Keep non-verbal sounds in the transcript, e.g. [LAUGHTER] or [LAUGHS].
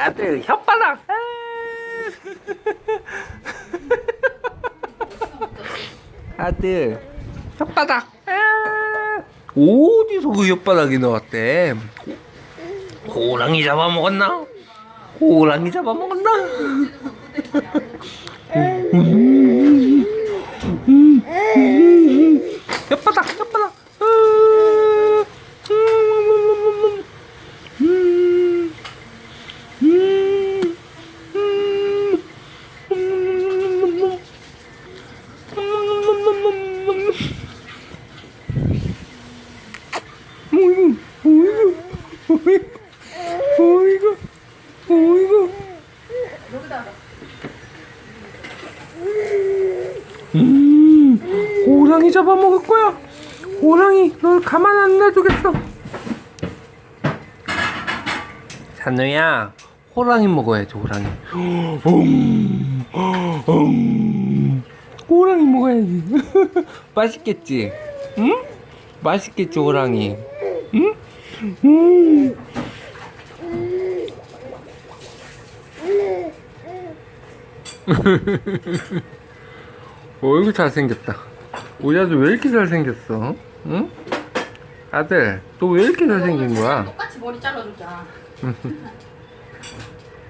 아들 혓바닥. 아들 혓바닥. 어디서 그 혓바닥이 나왔대? 호랑이 잡아먹었나? 호랑이 잡아먹었나 [LAUGHS] 혓바닥 혓바닥 어이구, 어이구, 어이구, 어이구, 어이구. 음, 호랑이 잡아먹을 거야. 호랑이, 널 가만 안 놔두겠어. 찬우야, 호랑이 먹어야지, 호랑이. 음, 음, 호랑이 먹어야지. [LAUGHS] 맛있겠지? 응? 맛있겠지, 호랑이? 응? 음. [LAUGHS] 어이구 잘생겼다 우리 아들 왜 이렇게 잘생겼어? 응? 아들 너 왜 이렇게 잘생긴 거야? 똑같이 머리 잘라줬잖아. [LAUGHS]